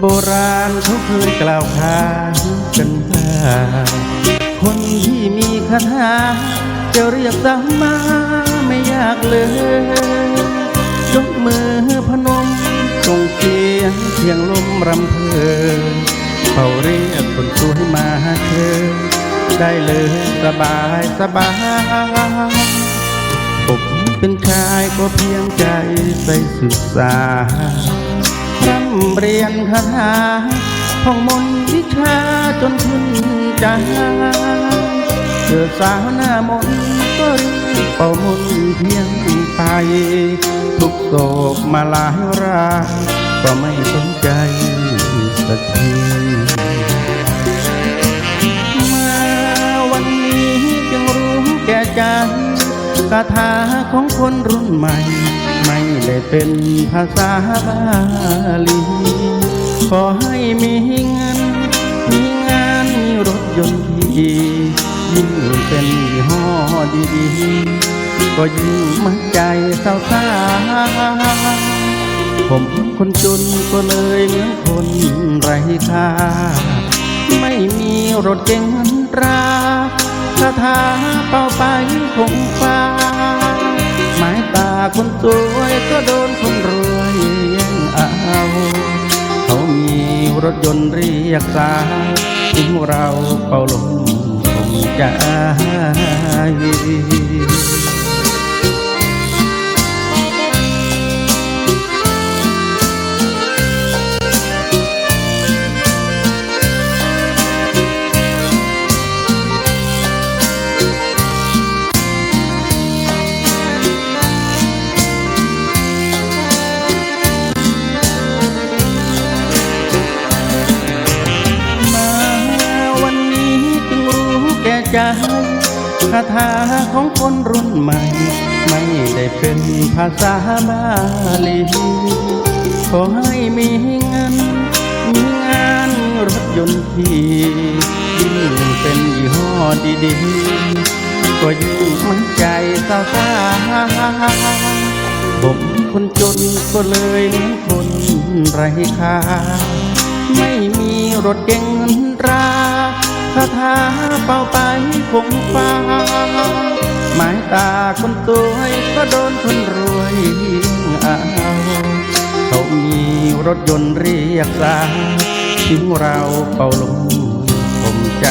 โบราณเขาเคยกล่าวขานกันว่าคนที่มีคาถาจะเรียกสัมมาไม่ยากเลย ยกมือพนมส่งเสียงเสียงลมรำเพอเขาเรียกคนสวยมาเธอ ได้เลยสบายสบายผมเป็นชายก็เพียงใจใส่ศึกษา เรียนคาถาท่องมนต์วิชาจนขึ้นใจเกิดสาวหน้ามนต์ก็รีบเป่ามนต์เพียงไป ทุกโศกมาหลายรายก็ไม่สนใจสักทีมาวันนี้จึงรู้แก่ใจคาถาของคนรุ่นใหม่ ไม่ได้เป็นภาษาบาลี ขอให้มีเงิน มีงานมีรถยนต์ที่ยิ่งเป็นยี่ห้อดีๆก็ยิ่งมั่นใจเศร้าผมคนจนก็เลยเหมือนคนไร้ค่าไม่มีรถเก๋งเงินตราคาถาเป่าไปคงฟ้าหมายตาคนสวยก็โดนคนรวยแย่งเอา รถยนต์เรียกสาทิ้งเราเป่าลมคงใจมา ใจคาถาของคนรุ่นใหม่ ไม่ได้เป็นภาษาบาลีขอให้มีเงิน มีงานรถยนต์ที่ยิ่งเป็นยี่ห้อดีๆ ก็ยิ่งมั่นใจสาวสาผมคนจนก็เลยเหมือนคนไร้ค่าไม่มีรถเก๋งเงินรา คาถาเป่าไปคงฟ้า หมายตาคนสวยก็โดนคนรวยเอาเขามีรถยนต์เรียกสาทิ้งเราเป่าลมผมใจ